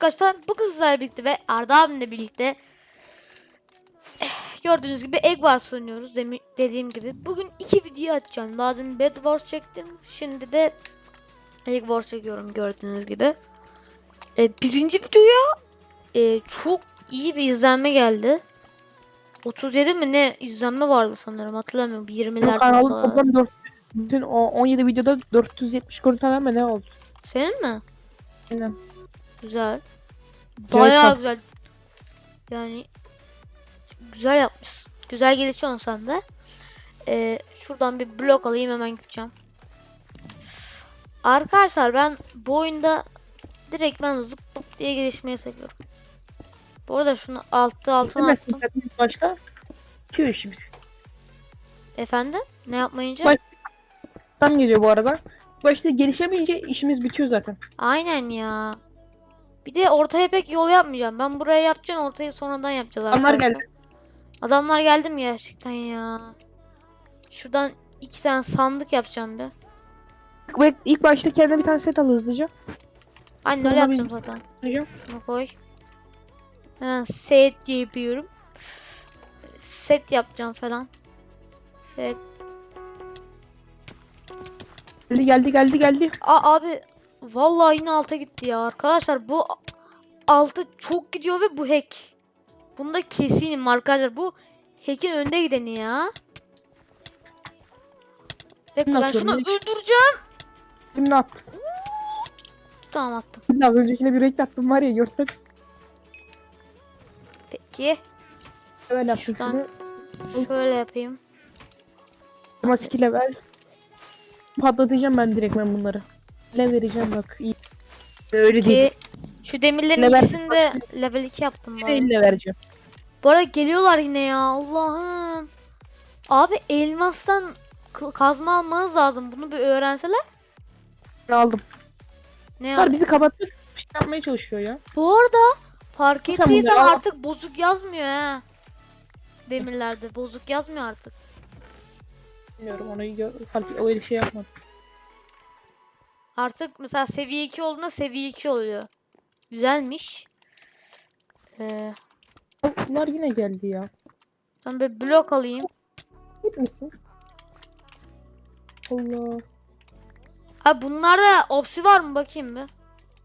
arkadaşlar bugün sizlerle birlikte ve Arda abimle birlikte eh, gördüğünüz gibi Egg Wars oynuyoruz dediğim gibi. Bugün iki video atacağım. Daha dün Bed Wars çektim. Şimdi de Egg Wars çekiyorum gördüğünüz gibi. E, birinci videoya e, çok iyi bir izlenme geldi. 37 mi ne izlenme vardı sanırım hatırlamıyorum. Bu 20'ler kanalın falan. toplam 4 bütün o 17 videoda 470 görüntüler mi ne oldu? Senin mi? Aynen. Güzel. Bayağı güzel. Yani güzel yapmış. Güzel gelişiyorsun sen de. Ee, şuradan bir blok alayım hemen gideceğim. Arkadaşlar ben bu oyunda direkt ben zıp zıp diye gelişmeyi seviyorum. Bu arada şunu altı altına attım. başta. Bitiyor işimiz. Efendim? Ne yapmayınca? Bak- Tam geliyor bu arada. Başta gelişemeyince işimiz bitiyor zaten. Aynen ya. Bir de ortaya pek yol yapmayacağım. Ben buraya yapacağım ortayı sonradan yapacağız Adamlar arkadaşlar. geldi. Adamlar geldi mi gerçekten ya? Şuradan iki tane sandık yapacağım bir. Ve ilk başta kendine bir tane set al hızlıca. Sonra öyle yapacağım zaten. Hocam. Şunu koy. Ha, set yapıyorum. Set yapacağım falan. Set. Geldi geldi geldi geldi. Aa abi vallahi yine alta gitti ya. Arkadaşlar bu altı çok gidiyor ve bu hack. Bunda kesinim arkadaşlar. Bu hack'in önde gideni ya. Bekle ben şunu öldüreceğim. Şimdi attım. Tamam attım. Şimdi az öncekine bir renk attım var ya görsen. Peki. Böyle yaptım Şuradan- şunu. Şöyle yapayım. Ama skill level. Patlatacağım ben direkt ben bunları. Ne vereceğim bak. iyi. Öyle değil. Ki şu demirlerin Level- ikisini de level 2 yaptım bu arada. Elle vereceğim. Bu arada geliyorlar yine ya Allah'ım. Abi elmastan k- kazma almanız lazım. Bunu bir öğrenseler. Ben aldım. Ne Bunlar bizi kapatıp bir şey yapmaya çalışıyor ya. Bu arada fark Sen ettiysen al. artık bozuk yazmıyor ha. Demirlerde bozuk yazmıyor artık. Bilmiyorum onu gö- fark öyle şey yapmadım. Artık mesela seviye 2 olduğunda seviye 2 oluyor. Güzelmiş. Ee, Bunlar yine geldi ya. ben bir blok alayım. Gitmişsin. Allah. Abi bunlarda opsi var mı bakayım bir.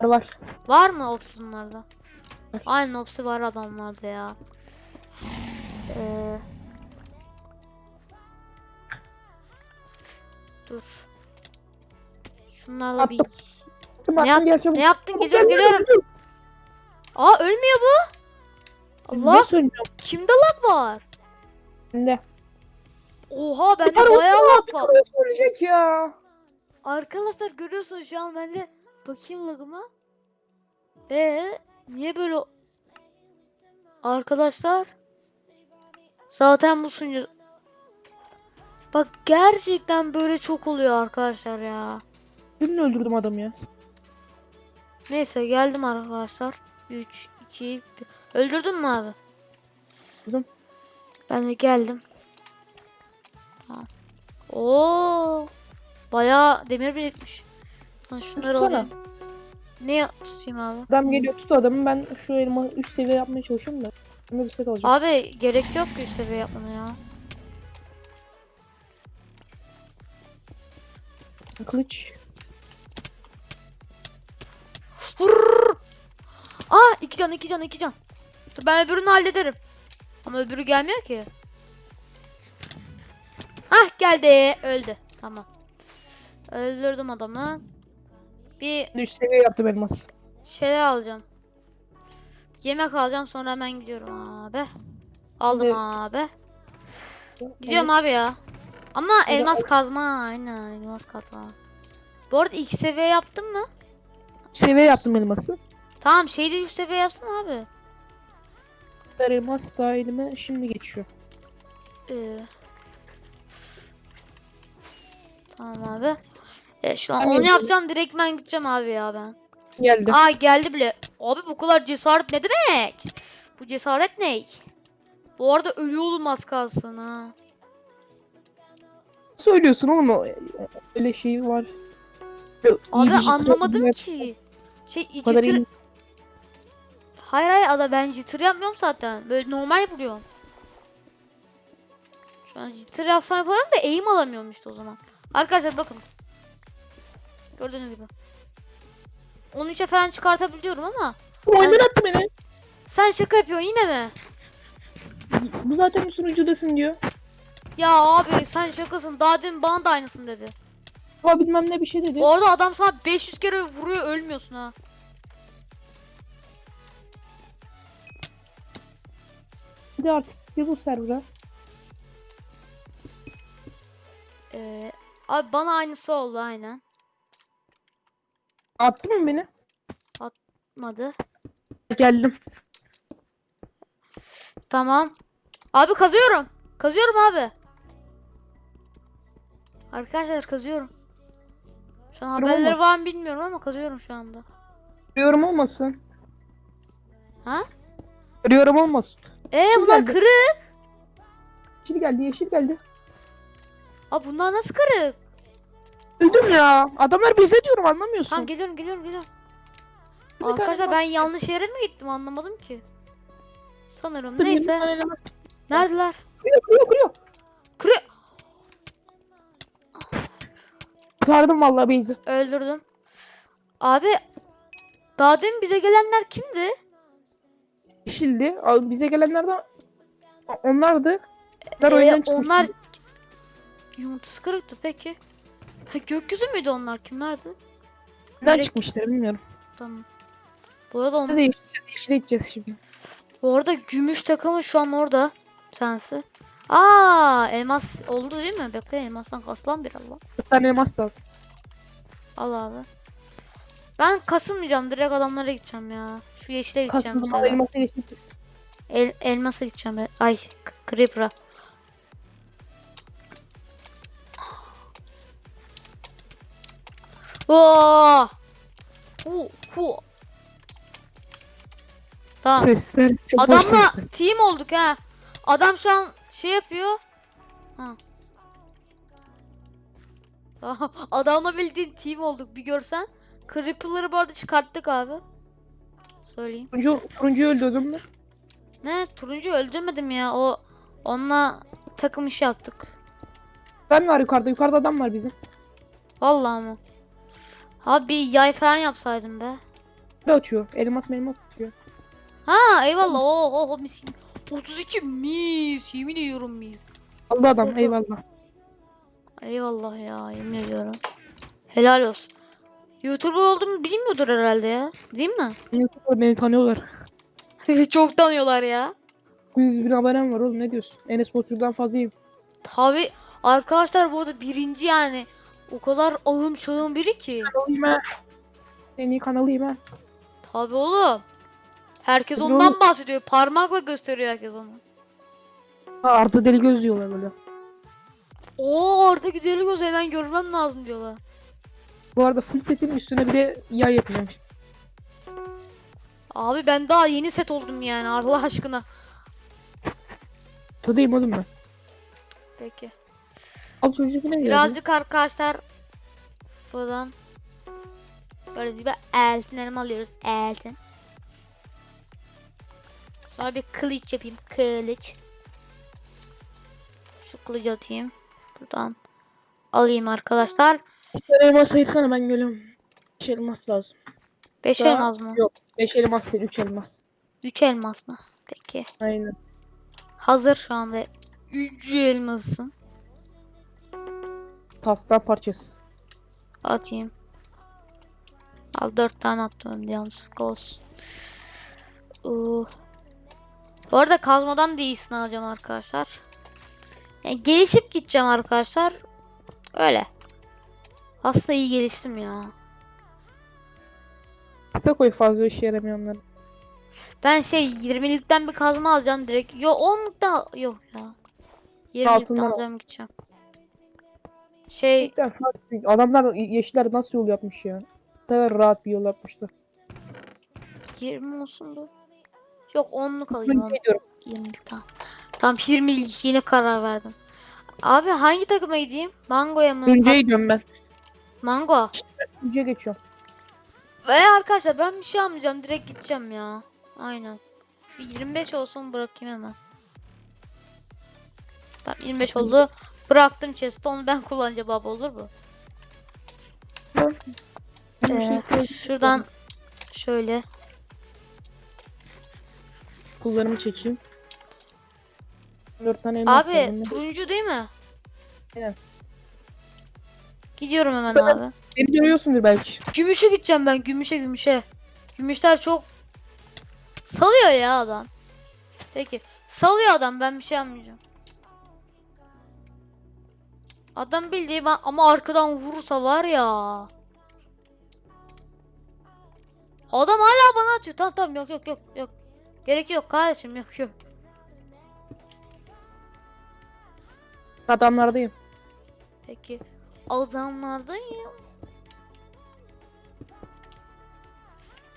Var var. Var mı opsi bunlarda? Var. Aynen opsi var adamlarda ya. Ee, dur. Şunlarla bir... Attım. Ne, attım yap- ne yaptın? Geliyorum gel, geliyorum. gel, Aa ölmüyor bu. gel. Allah kimde lag var? Ne? Oha bende bayağı lag var. Ne söyleyecek ya? Arkadaşlar görüyorsunuz şu an bende bakayım lagıma. Ee niye böyle Arkadaşlar zaten bu sunucu Bak gerçekten böyle çok oluyor arkadaşlar ya. Dün öldürdüm adamı ya. Neyse geldim arkadaşlar. 3 2 Öldürdün mü abi? Öldürdüm. Ben de geldim. Tamam. Oo! Bayağı demir birikmiş. Lan şunları Tutsana. alayım. Ne tutayım abi? Adam geliyor tut adamı ben şu elma üst seviye yapmaya çalışıyorum da. Ama bir set alacağım. Abi gerek yok ki üst seviye yapmana ya. Kılıç. Vurr! Aa iki can iki can iki can. Dur ben öbürünü hallederim. Ama öbürü gelmiyor ki. Hah geldi. Öldü. Tamam. Öldürdüm adamı. Bir Üst seviye yaptım elmas. şeyler alacağım. Yemek alacağım sonra hemen gidiyorum abi. Aldım Evet. abi. Gidiyorum abi ya. Ama elmas kazma aynen elmas kazma. Bu arada ilk seviye yaptın mı? Seviye yaptım elması. Tamam şeyde üst seviye yapsın abi. Kadar elmas daha elime şimdi geçiyor. Ee, tamam abi. E, şu an onu yapacağım direkt ben gideceğim abi ya ben. Geldi. Aa geldi bile. Abi bu kadar cesaret ne demek? Bu cesaret ne? Bu arada ölüyordum az kalsın ha. Söylüyorsun oğlum o öyle şey var. Abi bir- anlamadım ki. Şey Bu kadar iyi. Hayır hayır ada ben jitter yapmıyorum zaten. Böyle normal vuruyorum. Şu an jitter yapsam yaparım da aim alamıyorum işte o zaman. Arkadaşlar bakın. Gördüğünüz gibi. 13'e falan çıkartabiliyorum ama Oyundan attı beni. sen şaka yapıyorsun yine mi? Bu zaten bir sunucudasın diyor. Ya abi sen şakasın. Daha demin bana da aynısını dedi. Ama bilmem ne bir şey dedi. Orada adam sana 500 kere vuruyor ölmüyorsun ha. Hadi artık gel bu server'a. Ee, abi bana aynısı oldu aynen. Attın mı beni? Atmadı. Geldim. Tamam. Abi kazıyorum. Kazıyorum abi. Arkadaşlar kazıyorum. Şu an haberleri var mı bilmiyorum ama kazıyorum şu anda. Yorum olmasın. Ha? Yorum olmasın. Ee bunlar geldi. kırık. Yeşil geldi yeşil geldi. Abi bunlar nasıl kırık? Öldüm ya. Adamlar bize diyorum anlamıyorsun. Tamam geliyorum geliyorum geliyorum. Bir Arkadaşlar ben yanlış yere mi gittim anlamadım ki. Sanırım Bir neyse. tane Neredeler? Kırıyor kırıyor kırıyor. Kırık. Kurtardım vallahi Beyzi. Öldürdüm. Abi daha demin bize gelenler kimdi? Yeşildi. Al, Bize gelenler de onlardı. Onlar Ee, oyundan çıkmıştı. onlar yumurtası kırıktı peki. Ha, gökyüzü müydü onlar? Kimlerdi? Direkt- çıkmışlar bilmiyorum. Tamam. Bu arada, on... Yeşil, yeşile gideceğiz şimdi. bu arada gümüş takımı şu an orada. Sensi. Aa, elmas oldu değil mi? Bekle elmasdan kaslan bir Allah. Bir tane elmas lazım. Al abi. Ben kasılmayacağım. Direkt adamlara gideceğim ya. Şu yeşile gideceğim. Geçmişiz. El, elmasa gideceğim. ben. Ay, creeper'a. Oo! Hu, hu. Tamam. Sesler çok Adamla sesler. team olduk ha. Adam şu an şey yapıyor. Ha. Adamla bildiğin team olduk bir görsen. Creeper'ları bu arada çıkarttık abi. Söyleyeyim. Turuncu, turuncuyu öldürdüm mü? Ne? Turuncu öldürmedim ya. O onunla takım işi yaptık. Ben var yukarıda. Yukarıda adam var bizim. Vallahi mı? Abi bir yay falan yapsaydım be. Ne açıyor? Elmas elmas açıyor. Ha eyvallah. Oh oh oh mis. 32 mis. Yemin ediyorum mis. Aldı adam eyvallah. Eyvallah ya yemin ediyorum. Helal olsun. YouTuber olduğumu bilmiyordur herhalde ya. Değil mi? YouTube'da beni tanıyorlar. Çok tanıyorlar ya. 100 bin abonem var oğlum ne diyorsun? Enes Batur'dan fazlayım. Tabi arkadaşlar bu arada birinci yani. O kadar ağım şağım biri ki. Kanalıyım ha. En iyi kanalıyım ha. Tabi oğlum. Herkes ondan bahsediyor. Parmakla gösteriyor herkes onu. Ha, Arda Deli Göz diyorlar böyle. Oo orada güzel göz hemen görmem lazım diyorlar. Bu arada full setin üstüne bir de yay yapacağım. şimdi. Abi ben daha yeni set oldum yani Allah aşkına. Tadayım oğlum ben. Peki. Al çocuk ne geldi? Birazcık arkadaşlar buradan böyle bir eltin elma alıyoruz. Eltin. Sonra bir kılıç yapayım. Kılıç. Şu kılıcı atayım. Buradan alayım arkadaşlar. Bir elmas sayısana ben geliyorum. 5 elmas lazım. 5 Daha- elmas mı? Yok 5 elmas değil 3 elmas. 3 elmas mı? Peki. Aynen. Hazır şu anda. 3 elmasın. Pastan parçası. Atayım. Al 4 tane attım yanlışlıkla olsun. Uh. Bu arada kazmadan da iyisini alacağım arkadaşlar. Yani gelişip gideceğim arkadaşlar. Öyle. Aslında iyi geliştim ya. Kısa koy fazla işe yaramayanları. Ben şey 20'likten bir kazma alacağım direkt. Yo 10'luktan yok ya. 20'likten Altından al. alacağım gideceğim. Şey. Adamlar yeşiller nasıl yol yapmış ya. Ne kadar rahat bir yol yapmışlar. 20 olsun bu. Yok 10'luk alayım Ben 10. ne diyorum? 20'lik tamam. Tam 20'lik yine karar verdim. Abi hangi takıma gideyim? Mango'ya mı? Önce'ye gidiyorum ben. Mango. Önce'ye geçiyorum. Ve arkadaşlar ben bir şey almayacağım. Direkt gideceğim ya. Aynen. Bir 25 olsun bırakayım hemen. Tamam 25 oldu. Bıraktım chest'i onu ben kullanacağım abi olur mu? Ee, şuradan şöyle. Kullarımı çekeyim. 4 tane elmas Abi turuncu değil mi? Aynen. Gidiyorum hemen Sana- abi. Beni görüyorsundur belki. Gümüşe gideceğim ben gümüşe gümüşe. Gümüşler çok salıyor ya adam. Peki salıyor adam ben bir şey yapmayacağım. Adam bildiği ben ama arkadan vurursa var ya. Adam hala bana atıyor. Tamam tamam yok yok yok yok. Gerek yok kardeşim yok yok. Adamlardayım. Peki adamlardayım.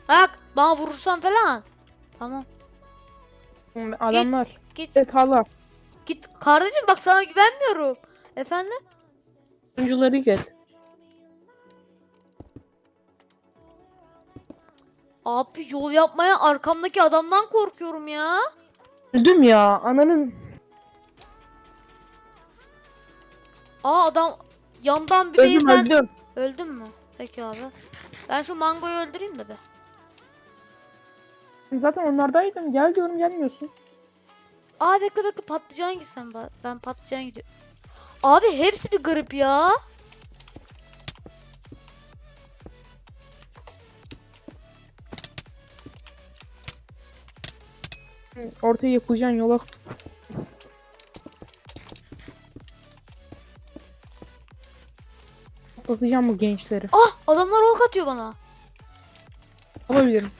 Bak bana vurursan falan. Tamam. Adamlar. Git. Evet hala. Git kardeşim bak sana güvenmiyorum. Efendim? Oyuncuları get. Abi yol yapmaya arkamdaki adamdan korkuyorum ya. Öldüm ya. Ananın. Aa adam yandan bir Öldüm base'den öldüm. öldün mü? Peki abi. Ben şu mangoyu öldüreyim de be. Zaten onlardaydım. Gel diyorum gelmiyorsun. Aa bekle bekle patlıcan gitsen ben patlıcan gidiyorum. Abi hepsi bir garip ya. Ortaya yapacaksın yola. Atacağım bu gençleri. Ah adamlar ok atıyor bana. Olabilirim.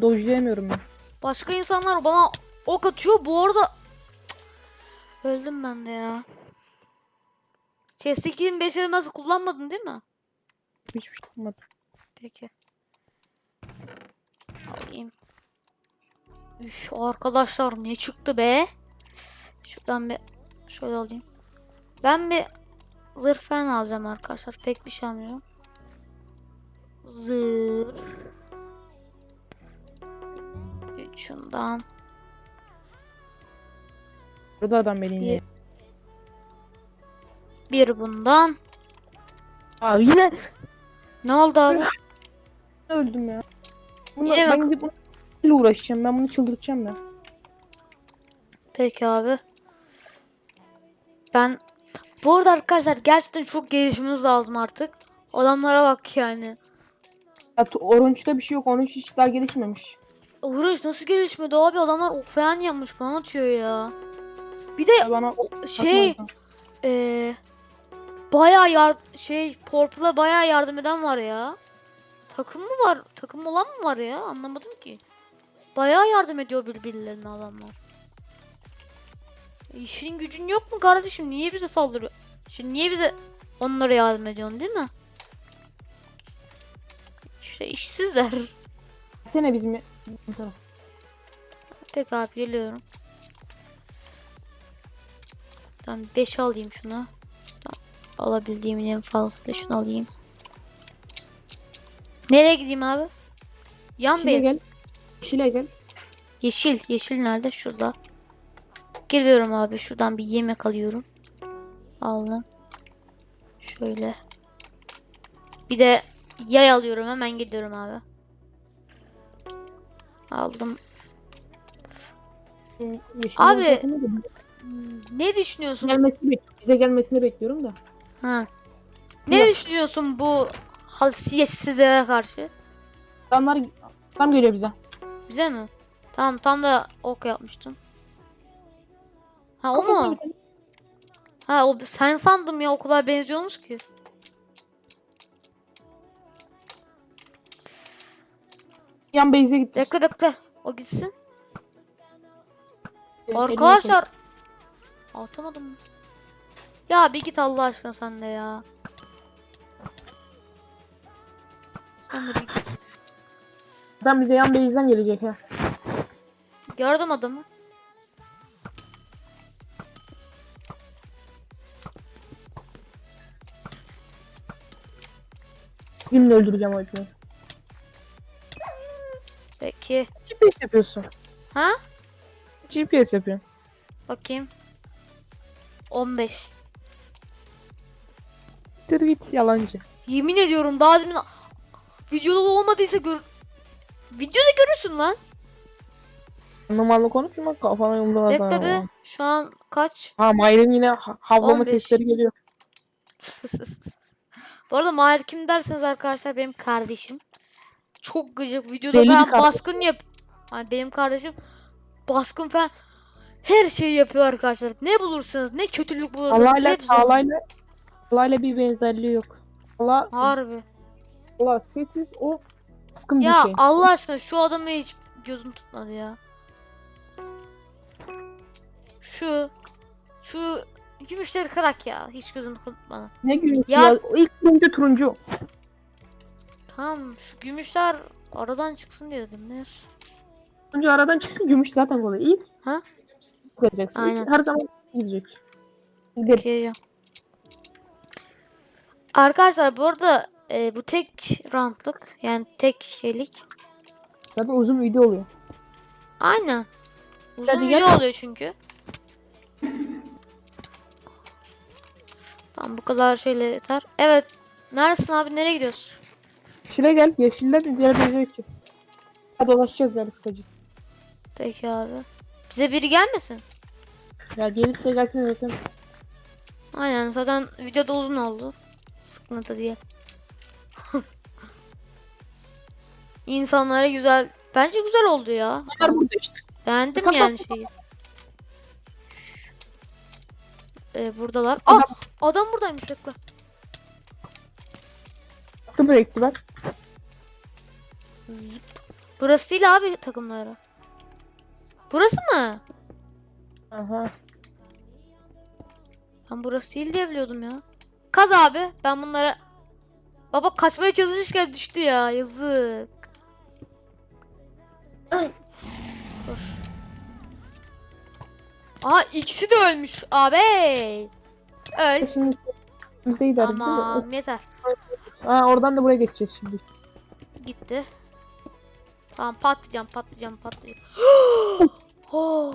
Dojlayamıyorum ben. Başka insanlar bana ok atıyor. Bu arada Cık. öldüm ben de ya. Chest'teki 25 elması kullanmadın değil mi? Hiçbir şey yapmadım. Peki. Alayım. Üf arkadaşlar ne çıktı be? Şuradan bir şöyle alayım. Ben bir zırh falan alacağım arkadaşlar. Pek bir şey almıyorum. Zırh. Şundan. Burada adam beni yine. Bir bundan. Abi yine Ne oldu abi? öldüm ya. Bunu, ben gidip bununla uğraşacağım. Ben bunu çıldırtacağım ya. Peki abi. Ben bu arada arkadaşlar gerçekten çok gelişmemiz lazım artık. Adamlara bak yani. ya Orange'da bir şey yok. Orange hiç daha gelişmemiş. Uğraş nasıl gelişmedi abi adamlar ok falan yapmış bana atıyor ya. Bir de Ya bana şey eee bayağı yar şey Purple'a bayağı yardım eden var ya. Takım mı var? Takım olan mı var ya? Anlamadım ki. Bayağı yardım ediyor birbirlerine adamlar. İşin gücün yok mu kardeşim? Niye bize saldırıyor? Şimdi niye bize onlara yardım ediyorsun değil mi? İşte işsizler. Sene bizim. Peki abi geliyorum. Tamam 5 alayım şunu. Tamam. Alabildiğimin en fazlası da şunu alayım. Nereye gideyim abi? Yan Yeşile beyaz. gel. Yeşile gel. Yeşil. Yeşil nerede? Şurada. Geliyorum abi. Şuradan bir yemek alıyorum. Aldım. Şöyle. Bir de yay alıyorum. Hemen gidiyorum abi. Aldım. Yeşil Abi. Ne düşünüyorsun? gelmesini bize gelmesini bekliyorum da. Ha. Ne Yok. düşünüyorsun bu hasiyetsizlere karşı? Adamlar tam geliyor bize. Bize mi? Tamam tam da ok yapmıştım. Ha o Kafasına mu? bir tane- Ha o sen sandım ya o kadar benziyormuş ki. Yan base'e gitti. Dakika dakika. O gitsin. Arkadaşlar. Atamadım mı? Ya bir git Allah aşkına sen de ya. Sen de bir git. Adam bize yan base'den gelecek ha. Gördüm adamı. Şimdi öldüreceğim o herifi. Peki. GPS yapıyorsun. Ha? GPS yapıyorsun. Bakayım. 15. Dur git yalancı. Yemin ediyorum daha demin videoda da olmadıysa gör videoda görürsün lan. Normalde konuşma kafana yumruğa Bekle be. Şu an kaç? Ha Mayrin yine ha- havlama 15. sesleri geliyor. Bu arada Mahir kim derseniz arkadaşlar benim kardeşim. Çok gıcık videoda Belli falan kardeşim. baskın yap. Yani benim kardeşim baskın falan her şeyi yapıyor arkadaşlar. Ne bulursanız ne kötülük bulursanız Allah'yla hepsini- Allah'yla Allah'yla bir benzerliği yok. Allah Harbi. Allah sessiz o baskın Ya bir şey. Allah aşkına şu adamı hiç gözüm tutmadı ya. Şu şu gümüşleri kırak ya. Hiç gözüm tutmadı. Ne gülüyorsun Ya- ya? İlk turuncu turuncu. Tamam şu gümüşler aradan çıksın diye dedim. Neyse. Önce aradan çıksın gümüş zaten kolay. İlk Ha? vereceksin. İlk Aynen. her zaman gidecek. Okey. Arkadaşlar bu arada e, bu tek roundluk yani tek şeylik. Tabii uzun video oluyor. Aynen. Uzun Hadi video gel. oluyor çünkü. Tamam bu kadar şeyle yeter. Evet. Neredesin abi? Nereye gidiyorsun? Şuraya gel. Yeşiller diğer bir yere gideceğiz. Hadi dolaşacağız yani kısacası. Peki abi. Bize biri gelmesin. Ya gelirse gelsin zaten. Aynen zaten videoda uzun oldu. Sıkıntı diye. İnsanlara güzel. Bence güzel oldu ya. Bunlar burada işte. Beğendim Tamam. yani şeyi. Ee, buradalar. Aa, adam buradaymış. Attım renkli bak. Burası değil abi takımları. Burası mı? Aha. Ben burası değil diye biliyordum ya. Kaz abi. Ben bunlara... Baba kaçmaya çalışırken düştü ya. Yazık. Dur. Aa ikisi de ölmüş abi. Öl. Şimdi bize gider. Tamam yeter. Ha oradan da buraya geçeceğiz şimdi. Gitti. Tamam patlayacağım patlayacağım patlayacağım. Oh.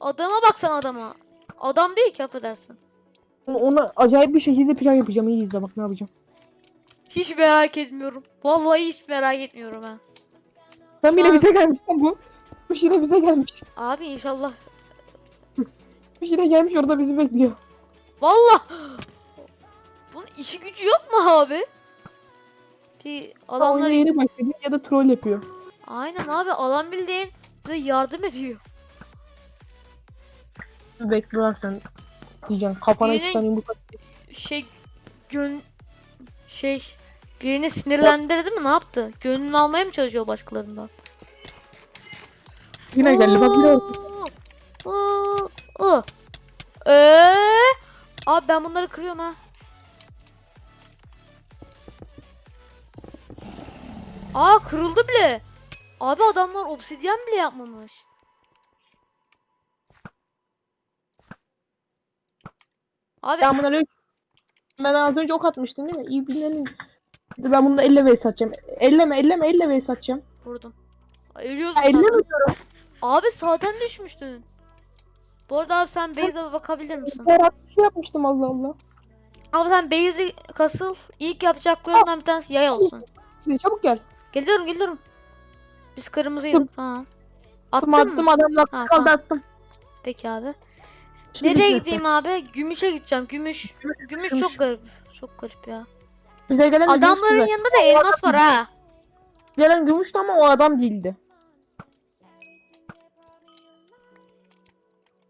Adama baksana adama. Adam değil ki affedersin. Ona acayip bir şekilde plan yapacağım. İyi izle bak ne yapacağım. Hiç merak etmiyorum. Vallahi hiç merak etmiyorum ha. Şu an- bize gelmiş lan bu. Bu yine bize gelmiş. Abi inşallah. Bu yine gelmiş orada bizi bekliyor. Vallahi. Bunun işi gücü yok mu abi? Bir Adamlar adamlar yeni başladı ya da troll yapıyor. aynen abi adam bildiğin bize yardım ediyor. Bekliyorlar sen. Diyeceksin kafana Yine- iki tane. Şey gön şey birini sinirlendirdi mi ne yaptı? Gönlünü almaya mı çalışıyor başkalarından? Yine geldi bak yine Aa, aa. Ee, abi ben bunları kırıyorum ha. Aa kırıldı bile. Abi adamlar obsidyen bile yapmamış. Abi Ben bunları ben az önce ok atmıştım değil mi? İyi bilelim. Ben bunu da elle vs atacağım. Elleme elleme elle vs atacağım. vurdum. Ya, zaten. elleme diyorum. Abi zaten düşmüştün. Bu arada abi sen base'e bakabilir misin? Bir şey yapmıştım Allah Allah. Abi sen base'i kasıl. İlk yapacaklarından bir tanesi yay olsun. Çabuk gel. Geliyorum geliyorum. Biz kırmızıydık tamam. Attın Attım mı? attım adamla Ha, kaldı tamam. attım. Peki abi. Şimdi Nereye bize- gideyim abi? Gümüşe gideceğim. Gümüş Gümüş. çok garip. Çok garip ya. Bize gelen de Adamların gümüştü yanında da elmas var ha. Gelen gümüştü ama o adam değildi.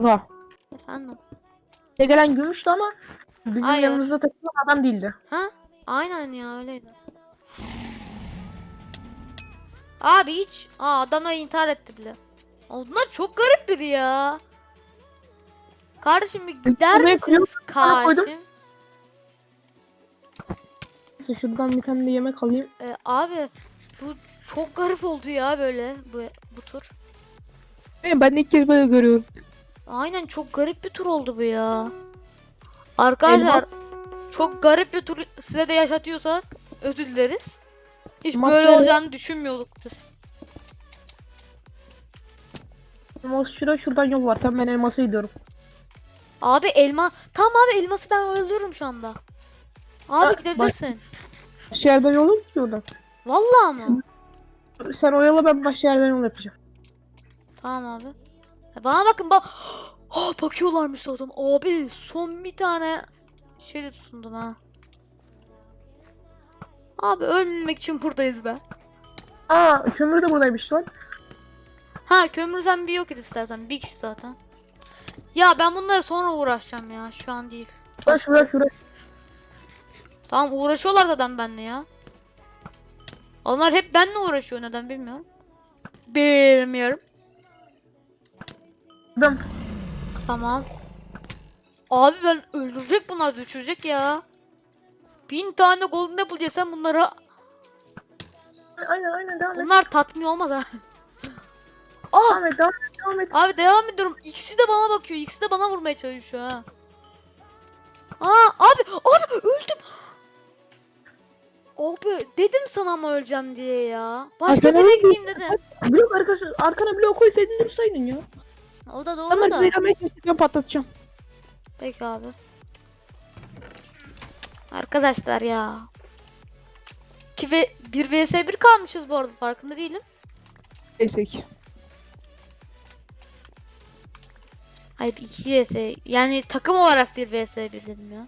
Ha. Efendim. Bize gelen gümüştü ama bizim Hayır. yanımızda takılan adam değildi. Ha? Aynen ya öyleydi. Abi hiç. Aa adamlar intihar etti bile. Onlar çok garip biri ya. Kardeşim bir gider Buraya misiniz koydum. kardeşim? Neyse şuradan bir tane de yemek alayım. Ee, abi bu çok garip oldu ya böyle bu, bu tur. Ben de ilk kez böyle görüyorum. Aynen çok garip bir tur oldu bu ya. Arkadaşlar çok garip bir tur size de yaşatıyorsa özür dileriz. Hiç Elmas böyle olacağını düşünmüyorduk biz. Elmas şurada şuradan yol var. Tam ben elmasa gidiyorum. Abi elma. Tamam abi elması ben öldürürüm şu anda. Abi gidebilirsin. Başka yerden yol ki oradan. Vallahi mı? Sen oyala ben başka yerden yol yapacağım. Tamam abi. Ya Bana bakın bak. Ha bakıyorlarmış zaten. Abi son bir tane şey de tutundum ha. Abi ölmemek için buradayız be. Aa kömür de buradaymış lan. Ha kömür sen bir yok et istersen. Bir kişi zaten. Ya ben bunları sonra uğraşacağım ya. Şu an değil. Şuraya şuraya şuraya. Tamam uğraşıyorlar zaten benimle ya. Onlar hep benimle uğraşıyor neden bilmiyorum. Bilmiyorum. Adam. Tamam. Abi ben öldürecek bunlar düşürecek ya. Bin tane golden apple yesem bunlara Aynen aynen devam et. bunlar tatmin olmaz ha. Ah Devam et devam et devam et. abi devam ediyorum. İkisi de bana bakıyor. İkisi de bana vurmaya çalışıyor ha. Aa abi abi öldüm. Abi dedim sana ama öleceğim diye ya. Başka öldün. gideyim dedim. Blok arkası arkana blok koysaydın dursaydın ya. O da doğru Hemen da. zehirlemeye çalışacağım patlatacağım. Peki abi. Arkadaşlar ya. 2 ve 1 vs 1 kalmışız bu arada farkında değilim. Ki. Hayır 2 vs yani takım olarak 1 vs 1 dedim ya.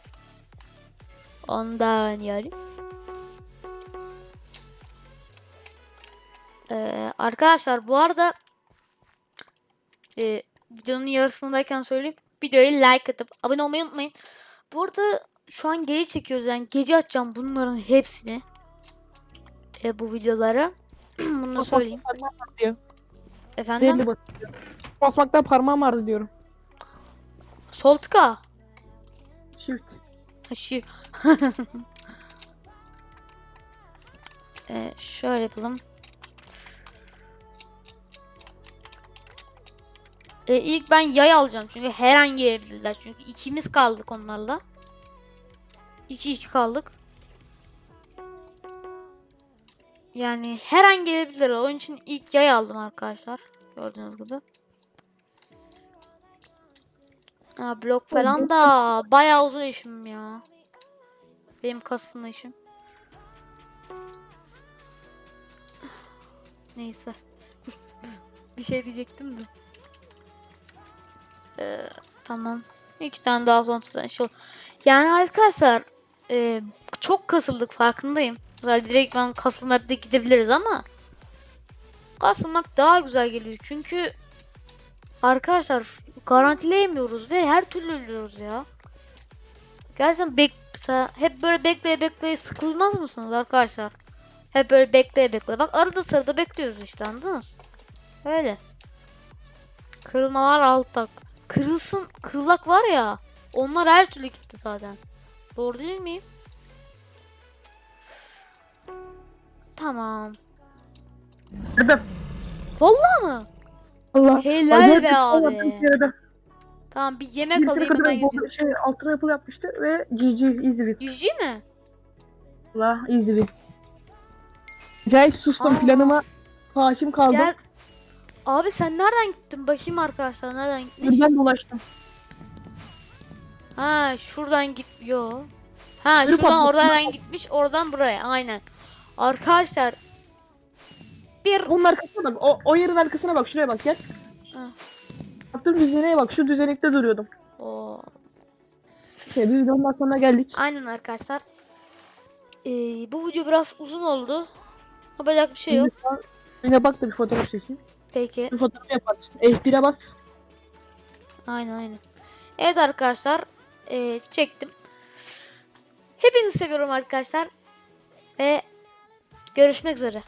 Ondan yani. Ee, arkadaşlar bu arada e, videonun yarısındayken söyleyeyim. Videoyu like atıp abone olmayı unutmayın. Bu arada şu an gece çekiyoruz yani gece açacağım bunların hepsini. E, bu videoları. Bunu da söyleyeyim. Efendim? Basmaktan parmağım vardı diyorum. Sol tıka. Shift. Taşı. ee, şöyle yapalım. Ee, ilk ben yay alacağım çünkü her an gelebilirler. Çünkü ikimiz kaldık onlarla. 2-2 kaldık. Yani her an gelebilirler. Onun için ilk yay aldım arkadaşlar. Gördüğünüz gibi. Ha, blok falan da bayağı uzun işim ya. Benim kasımlı işim. Neyse. Bir şey diyecektim de. Ee, tamam. İki tane daha son tutan şey ol- Yani arkadaşlar e, çok kasıldık farkındayım. Mesela direkt ben kasılmakta gidebiliriz ama kasılmak daha güzel geliyor. Çünkü arkadaşlar garantileyemiyoruz ve her türlü ölüyoruz ya. Gerçekten bek hep böyle bekleye bekleye sıkılmaz mısınız arkadaşlar? Hep böyle bekleye bekleye. Bak arada sırada bekliyoruz işte anladınız? Öyle. Kırılmalar altak. Kırılsın kırılak var ya. Onlar her türlü gitti zaten. Doğru değil miyim? Tamam. Kırdım. Vallahi mı? Allah. Helal Acayip be abi. şey arada. Tamam bir yemek Bir alayım hemen gidiyorum. Şey, altına yapıl yapmıştı ve GG easy win. Yüzücü mi? Allah easy win. Acayip sustum Aa. planıma hakim kaldım. Gel. Abi sen nereden gittin? Bakayım arkadaşlar nereden gitmiş? Birden dolaştım. Ha şuradan git. Yo. Ha Yürü şuradan patlat, oradan gitmiş. Oradan buraya. Aynen. Arkadaşlar bir Onun arkasına bak. O, o yerin arkasına bak. Şuraya bak gel. Ha. Yaptığım düzeneye bak. Şu düzenekte duruyordum. o Şey, bir videonun sonuna geldik. aynen arkadaşlar. Ee, bu video biraz uzun oldu. Yapacak bir şey yok. Yine bak da bir fotoğraf çekeyim. Peki. Bir fotoğraf yaparsın. F1'e bas. Aynen aynen. Evet arkadaşlar. ee, çektim. Hepinizi seviyorum arkadaşlar. Ve görüşmek üzere.